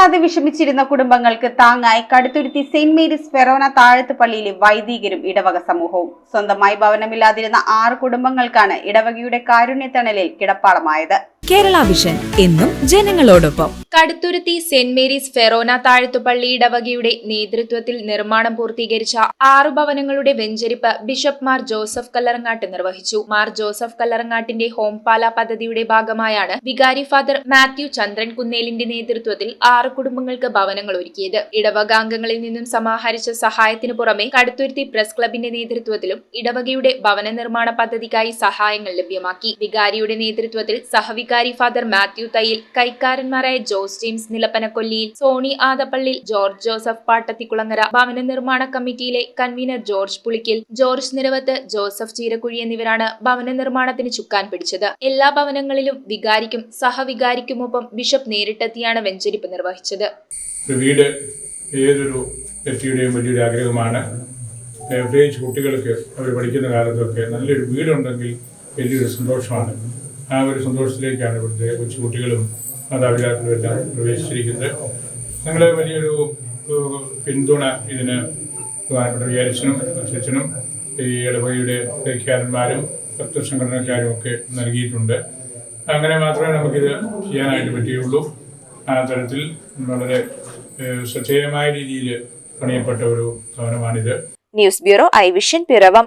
വീടില്ലാതെ വിഷമിച്ചിരുന്ന കുടുംബങ്ങൾക്ക് താങ്ങായി Kaduthuruthy Saint Mary's Forane താഴത്ത് പള്ളിയിലെ വൈദികരും ഇടവക സമൂഹവും. സ്വന്തമായി ഭവനമില്ലാതിരുന്ന ആറ് കുടുംബങ്ങൾക്കാണ് ഇടവകയുടെ കാരുണ്യത്തണലിൽ കിടപ്പാളമായത്. കേരള വിഷൻ എന്നും ജനങ്ങളോടൊപ്പം. Kaduthuruthy saint Mary's forane Thazhathupally ഇടവകയുടെ നേതൃത്വത്തിൽ നിർമ്മാണം പൂർത്തീകരിച്ച ആറു ഭവനങ്ങളുടെ വെഞ്ചരിപ്പ് ബിഷപ്പ് മാർ ജോസഫ് കല്ലറങ്ങാട്ട് നിർവഹിച്ചു. മാർ ജോസഫ് കല്ലറങ്ങാട്ടിന്റെ ഹോംപാല പദ്ധതിയുടെ ഭാഗമായാണ് വികാരി ഫാദർ മാത്യു ചന്ദ്രൻ കുന്നേലിന്റെ നേതൃത്വത്തിൽ ആറ് കുടുംബങ്ങൾക്ക് ഭവനങ്ങൾ ഒരുക്കിയത്. ഇടവകാംഗങ്ങളിൽ നിന്നും സമാഹരിച്ച സഹായത്തിനു പുറമെ കടുത്തുരുത്തി പ്രസ് ക്ലബിന്റെ നേതൃത്വത്തിലും ഇടവകയുടെ ഭവന നിർമ്മാണ പദ്ധതിക്കായി സഹായങ്ങൾ ലഭ്യമാക്കി. വികാരിയുടെ നേതൃത്വത്തിൽ സഹവികാരി ഫാദർ മാത്യു തയ്യിൽ കൈക്കാരന്മാരായ Jose James നിലപ്പനക്കൊല്ലിയിൽ Sony Adappally George Joseph Pattathikulangara ഭവന നിർമ്മാണ കമ്മിറ്റിയിലെ convener George Pulikkal George Niravath Joseph Cheerakuzhi എന്നിവരാണ് ഭവന നിർമ്മാണത്തിന് ചുക്കാൻ പിടിച്ചത്. എല്ലാ ഭവനങ്ങളിലും വികാരിക്കും സഹവികാരിക്കുമൊപ്പം ബിഷപ്പ് നേരിട്ടെത്തിയാണ് വെഞ്ചരിപ്പ് നിർവഹിച്ചത്. വീട് ഏതൊരു വ്യക്തിയുടെയും വലിയൊരു ആഗ്രഹമാണ്. പ്രത്യേകിച്ച് കുട്ടികൾക്ക് അവർ പഠിക്കുന്ന കാലത്തൊക്കെ നല്ലൊരു വീടുണ്ടെങ്കിൽ വലിയൊരു സന്തോഷമാണ്. ആ ഒരു സന്തോഷത്തിലേക്കാണ് ഇവിടുത്തെ കൊച്ചുകുട്ടികളും മാതാപിതാക്കളും എല്ലാം പ്രവേശിച്ചിരിക്കുന്നത്. ഞങ്ങൾ വലിയൊരു പിന്തുണ ഇതിന് പ്രധാനപ്പെട്ട വിചാരിച്ചനും അച്ഛനും ഈ ഇടവകയുടെ വ്യാഖ്യാനന്മാരും ഭക്തസംഘടനക്കാരും ഒക്കെ നൽകിയിട്ടുണ്ട്. അങ്ങനെ മാത്രമേ നമുക്കിത് ചെയ്യാനായിട്ട് പറ്റുകയുള്ളൂ. ആ തരത്തിൽ വളരെ ശ്രദ്ധേയമായ രീതിയിൽ പണിയപ്പെട്ട ഒരു ഭവനമാണിത്. News bureau I vision Piravom.